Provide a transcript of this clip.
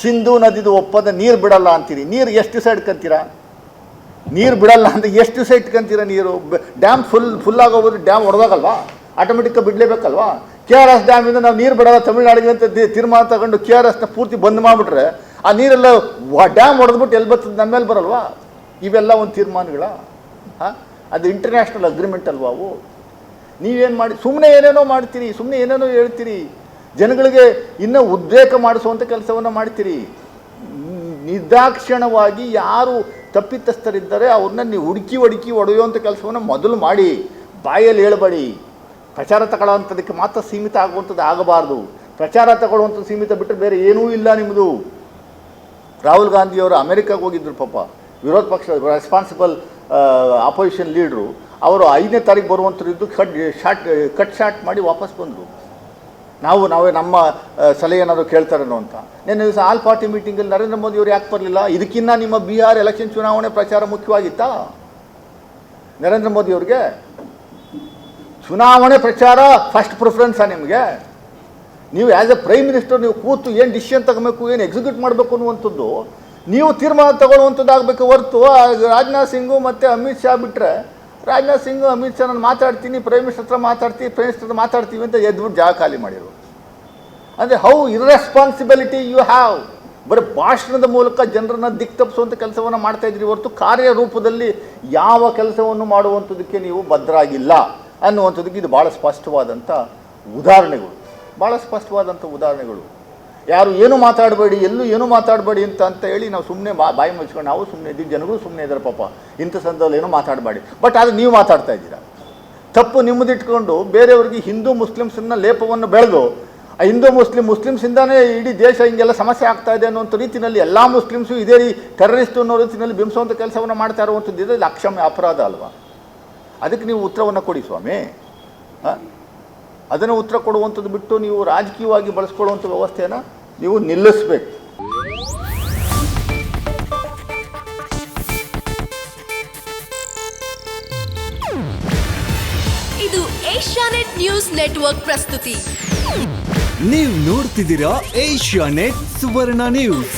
ಸಿಂಧೂ ನದಿದು ಒಪ್ಪದ ನೀರು ಬಿಡಲ್ಲ ಅಂತೀರಿ. ನೀರು ಎಷ್ಟು ದಿವಸ ಇಟ್ಕೊಂತೀರಾ ನೀರು ಬಿಡಲ್ಲ ಅಂತ ಎಷ್ಟು ದಿವಸ ಇಟ್ಕೊಂತೀರಾ ನೀರು? ಡ್ಯಾಮ್ ಫುಲ್ ಫುಲ್ ಆಗೋದ್ರೆ ಡ್ಯಾಮ್ ಹೊಡೆದಾಗಲ್ವಾ ಆಟೋಮೆಟಿಕ್ಕಾಗಿ ಬಿಡಲೇಬೇಕಲ್ವಾ? ಕೆ ಆರ್ ಎಸ್ ಡ್ಯಾಮಿಂದ ನಾವು ನೀರು ಬಿಡಲ್ಲ, ತಮಿಳ್ನಾಡಿಗೆ ಅಂತ ತೀರ್ಮಾನ ತಗೊಂಡು ಕೆ ಆರ್ ಎಸ್ನ ಪೂರ್ತಿ ಬಂದ್ ಮಾಡಿಬಿಟ್ರೆ ಆ ನೀರೆಲ್ಲ ಡ್ಯಾಮ್ ಹೊಡೆದ್ಬಿಟ್ಟು ಎಲ್ಲಿ ಬರ್ತದೆ ನಮ್ಮ ಮೇಲೆ ಬರಲ್ವಾ? ಇವೆಲ್ಲ ಒಂದು ತೀರ್ಮಾನಗಳ? ಹಾಂ? ಅದು ಇಂಟರ್ನ್ಯಾಷನಲ್ ಅಗ್ರಿಮೆಂಟ್ ಅಲ್ವಾ ಅವು? ನೀವೇನು ಮಾಡಿ ಸುಮ್ಮನೆ ಏನೇನೋ ಮಾಡ್ತೀರಿ ಸುಮ್ಮನೆ ಏನೇನೋ ಹೇಳ್ತೀರಿ. ಜನಗಳಿಗೆ ಇನ್ನೂ ಉದ್ರೇಕ ಮಾಡಿಸುವಂಥ ಕೆಲಸವನ್ನು ಮಾಡ್ತೀರಿ. ನಿರ್ದಾಕ್ಷಣವಾಗಿ ಯಾರು ತಪ್ಪಿತಸ್ಥರಿದ್ದಾರೆ ಅವ್ರನ್ನ ನೀವು ಹುಡುಕಿ ಹುಡುಕಿ ಒಡೆಯುವಂಥ ಕೆಲಸವನ್ನು ಮೊದಲು ಮಾಡಿ. ಬಾಯಲ್ಲಿ ಹೇಳಬೇಡಿ. ಪ್ರಚಾರ ತಗೊಳ್ಳೋವಂಥದಕ್ಕೆ ಮಾತ್ರ ಸೀಮಿತ ಆಗುವಂಥದ್ದು ಆಗಬಾರ್ದು. ಪ್ರಚಾರ ತಗೊಳ್ಳುವಂಥ ಸೀಮಿತ ಬಿಟ್ಟರೆ ಬೇರೆ ಏನೂ ಇಲ್ಲ ನಿಮ್ಮದು ರಾಹುಲ್ ಗಾಂಧಿಯವರು ಅಮೆರಿಕಾಗೆ ಹೋಗಿದ್ದರು ಪಾಪ. ವಿರೋಧ ಪಕ್ಷ ರೆಸ್ಪಾನ್ಸಿಬಲ್ ಅಪೋಸಿಷನ್ ಲೀಡ್ರು ಅವರು ಐದನೇ ತಾರೀಕು ಬರುವಂಥದ್ದು ಕಟ್ ಶಾಟ್ ಕಟ್ ಶಾಟ್ ಮಾಡಿ ವಾಪಸ್ ಬಂದರು. ನಾವು, ನಾವೇ ನಮ್ಮ ಸಲಹೆ ಏನಾದರೂ ಕೇಳ್ತಾರೇನೋ ಅಂತ. ನಿನ್ನೆ ದಿವಸ ಆಲ್ ಪಾರ್ಟಿ ಮೀಟಿಂಗಲ್ಲಿ ನರೇಂದ್ರ ಮೋದಿ ಅವರು ಯಾಕೆ ಬರಲಿಲ್ಲ? ಇದಕ್ಕಿನ್ನ ನಿಮ್ಮ ಬಿಹಾರ್ ಎಲೆಕ್ಷನ್ ಚುನಾವಣೆ ಪ್ರಚಾರ ಮುಖ್ಯವಾಗಿತ್ತಾ? ನರೇಂದ್ರ ಮೋದಿ ಅವ್ರಿಗೆ ಚುನಾವಣೆ ಪ್ರಚಾರ ಫಸ್ಟ್ ಪ್ರಿಫರೆನ್ಸಾ ನಿಮಗೆ? ನೀವು ಆ್ಯಸ್ ಎ ಪ್ರೈಮ್ ಮಿನಿಸ್ಟರ್ ನೀವು ಕೂತು ಏನು ಡಿಸಿಷನ್ ತಗೋಬೇಕು, ಏನು ಎಕ್ಸಿಕ್ಯೂಟ್ ಮಾಡಬೇಕು ಅನ್ನುವಂಥದ್ದು, ನೀವು ತೀರ್ಮಾನ ತಗೊಳ್ಳುವಂಥದ್ದು ಆಗಬೇಕು ಹೊರತು ರಾಜನಾಥ್ ಸಿಂಗು ಮತ್ತು ಅಮಿತ್ ಶಾ ಬಿಟ್ಟರೆ ರಾಜನಾಥ್ ಸಿಂಗ್, ಅಮಿತ್ ಶಾ, ನಾನು ಮಾತಾಡ್ತೀನಿ ಪ್ರೈಮ್ ಮಿನಿಸ್ಟರ್ ಹತ್ರ ಮಾತಾಡ್ತೀನಿ ಪ್ರೈಮ್ ಮಿನಿಸ್ಟರ್ ಹತ್ರ ಮಾತಾಡ್ತೀವಿ ಅಂತ ಎದ್ಬಿಟ್ಟು ಜಾಗ ಖಾಲಿ ಮಾಡಿರು ಅಂದರೆ ಹೌ ಇರ್ರೆಸ್ಪಾನ್ಸಿಬಿಲಿಟಿ ಯು ಹ್ಯಾವ್ ಬರೀ ಭಾಷಣದ ಮೂಲಕ ಜನರನ್ನ ದಿಕ್ ತಪ್ಪಿಸುವಂಥ ಕೆಲಸವನ್ನು ಮಾಡ್ತಾ ಇದ್ರಿ ಹೊರತು ಕಾರ್ಯರೂಪದಲ್ಲಿ ಯಾವ ಕೆಲಸವನ್ನು ಮಾಡುವಂಥದ್ದಕ್ಕೆ ನೀವು ಭದ್ರಾಗಿಲ್ಲ ಅನ್ನುವಂಥದ್ದಕ್ಕೆ ಇದು ಭಾಳ ಸ್ಪಷ್ಟವಾದಂಥ ಉದಾಹರಣೆಗಳು. ಭಾಳ ಸ್ಪಷ್ಟವಾದಂಥ ಉದಾಹರಣೆಗಳು. ಯಾರು ಏನು ಮಾತಾಡಬೇಡಿ, ಎಲ್ಲೂ ಏನು ಮಾತಾಡಬೇಡಿ ಅಂತ ಅಂತ ಹೇಳಿ ನಾವು ಸುಮ್ಮನೆ ಬಾಯಿ ಮುಚ್ಕೊಂಡು, ನಾವು ಸುಮ್ಮನೆ ಇದ್ದೀವಿ, ಜನಗಳು ಸುಮ್ಮನೆ ಇದ್ದಾರೆ ಪಾಪ. ಇಂಥ ಸಂದರ್ಭದಲ್ಲಿ ಏನೂ ಮಾತಾಡಬೇಡಿ. ಬಟ್ ಅದು ನೀವು ಮಾತಾಡ್ತಾ ಇದ್ದೀರಾ? ತಪ್ಪು ನಿಮ್ಮದಿಟ್ಕೊಂಡು ಬೇರೆಯವ್ರಿಗೆ ಹಿಂದೂ ಮುಸ್ಲಿಮ್ಸನ್ನ ಲೇಪವನ್ನು ಬೆಳೆದು, ಆ ಹಿಂದೂ ಮುಸ್ಲಿಂ ಮುಸ್ಲಿಮ್ಸಿಂದಾನೇ ಇಡೀ ದೇಶ ಹಿಂಗೆಲ್ಲ ಸಮಸ್ಯೆ ಆಗ್ತಾ ಇದೆ ಅನ್ನುವಂಥ ರೀತಿಯಲ್ಲಿ ಎಲ್ಲ ಮುಸ್ಲಿಮ್ಸು ಇದೇ ರೀ ಟೆರರಿಸ್ಟ್ ಅನ್ನೋ ರೀತಿಯಲ್ಲಿ ಬಿಂಬಿಸುವಂಥ ಕೆಲಸವನ್ನು ಮಾಡ್ತಾ ಇರುವಂಥದ್ದು ಇದೆ ಅಕ್ಷಮ್ಯ ಅಪರಾಧ ಅಲ್ವಾ? ಅದಕ್ಕೆ ನೀವು ಉತ್ತರವನ್ನು ಕೊಡಿ ಸ್ವಾಮಿ. ಹಾಂ? ಅದನ್ನು ಉತ್ತರ ಕೊಡುವಂಥದ್ದು ಬಿಟ್ಟು ನೀವು ರಾಜಕೀಯವಾಗಿ ಬಳಸ್ಕೊಳ್ಳುವಂಥ ವ್ಯವಸ್ಥೆಯನ್ನು ನೀವು ನಿಲ್ಲಿಸ್ಬೇಕು. ಇದು ಏಷ್ಯಾನೆಟ್ ನ್ಯೂಸ್ ನೆಟ್ವರ್ಕ್ ಪ್ರಸ್ತುತಿ. ನೀವು ನೋಡ್ತಿದ್ದೀರಾ ಏಷ್ಯಾನೆಟ್ ಸುವರ್ಣ ನ್ಯೂಸ್.